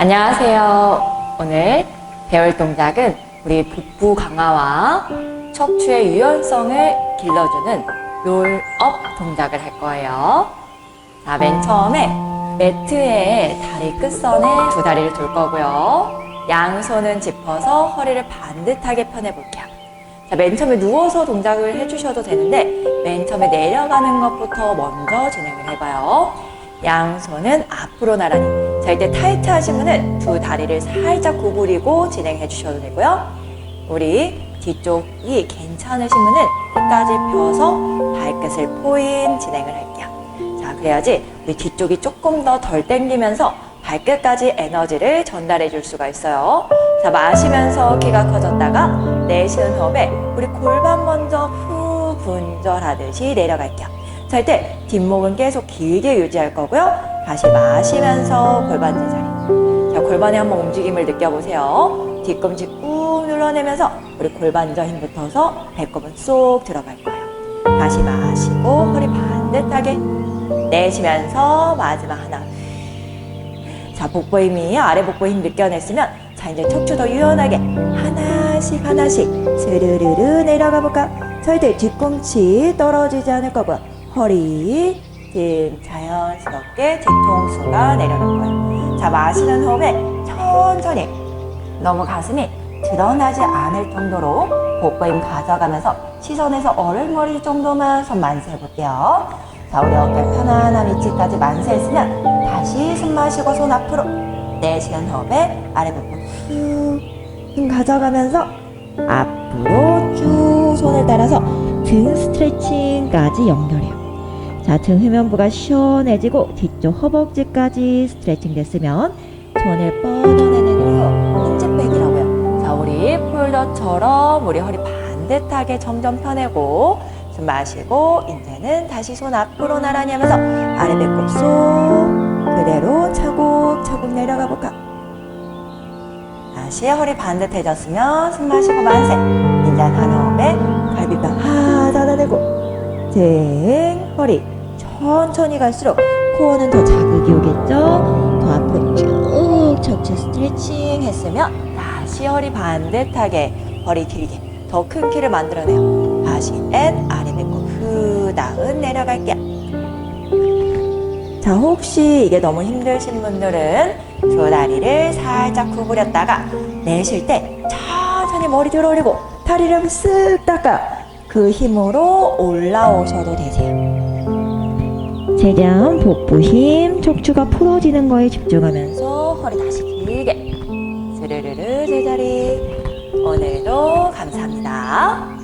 안녕하세요. 오늘 배울 동작은 우리 복부 강화와 척추의 유연성을 길러주는 롤업 동작을 할 거예요. 자, 맨 처음에 매트에 다리 끝선에 두 다리를 둘 거고요. 양손은 짚어서 허리를 반듯하게 펴내 볼게요. 자, 맨 처음에 누워서 동작을 해주셔도 되는데, 맨 처음에 내려가는 것부터 먼저 진행을 해봐요. 양손은 앞으로 나란히. 자, 이때 타이트 하신 분은 두 다리를 살짝 구부리고 진행해 주셔도 되고요. 우리 뒤쪽이 괜찮으신 분은 끝까지 펴서 발끝을 포인 진행을 할게요. 자, 그래야지 우리 뒤쪽이 조금 더 덜 당기면서 발끝까지 에너지를 전달해 줄 수가 있어요. 자, 마시면서 키가 커졌다가 내쉬는 호흡에 우리 골반 먼저 후 분절하듯이 내려갈게요. 자, 이때 뒷목은 계속 길게 유지할 거고요. 다시 마시면서 골반 제자리. 자, 골반에 한번 움직임을 느껴보세요. 뒤꿈치 꾹 눌러내면서 우리 골반저 힘 붙어서 배꼽은 쏙 들어갈 거예요. 다시 마시고 허리 반듯하게 내쉬면서 마지막 하나. 자, 복부 힘이 아래 복부 힘 느껴냈으면 자, 이제 척추 더 유연하게 하나씩 하나씩 스르르르 내려가 볼까? 자, 이때 뒤꿈치 떨어지지 않을 거고요. 허리 지금 자연스럽게 뒤통수가 내려갈 거예요. 자, 마시는 호흡에 천천히 너무 가슴이 드러나지 않을 정도로 복부 힘 가져가면서 시선에서 어른머리 정도만 손 만세해 볼게요. 자, 우리 어깨 편안한 위치까지 만세했으면 다시 숨 마시고 손 앞으로 내쉬는 호흡에 아래 복부 훅힘 가져가면서 앞으로 쭉 손을 따라서 등 스트레칭까지 연결해요. 자, 등 흡연부가 시원해지고 뒤쪽 허벅지까지 스트레칭 됐으면 손을 뻗어내는 후 힌지백이라고요. 자, 우리 폴더처럼 우리 허리 반듯하게 점점 펴내고 숨 마시고 이제는 다시 손 앞으로 나란히 하면서 아래 배꼽 쏙 그대로 차곡차곡 내려가 볼까? 다시 허리 반듯해졌으면 숨 마시고 만세 인장 한 호흡에 갈비뼈 하 닫아내고 등 허리 천천히 갈수록 코어는 더 자극이 오겠죠? 더 앞으로 쭉 척추 스트레칭 했으면 다시 허리 반듯하게 허리 길게 더 큰 키를 만들어내요. 다시 앤 아래 배꼽 후 다운 내려갈게요. 자 혹시 이게 너무 힘드신 분들은 두 다리를 살짝 구부렸다가 내쉴 때 천천히 머리 들어 올리고 다리를 쓱 닦아 그 힘으로 올라오셔도 되세요 체장, 복부 힘, 척추가 풀어지는 거에 집중하면서 허리 다시 길게 스르르르 제자리 오늘도 감사합니다.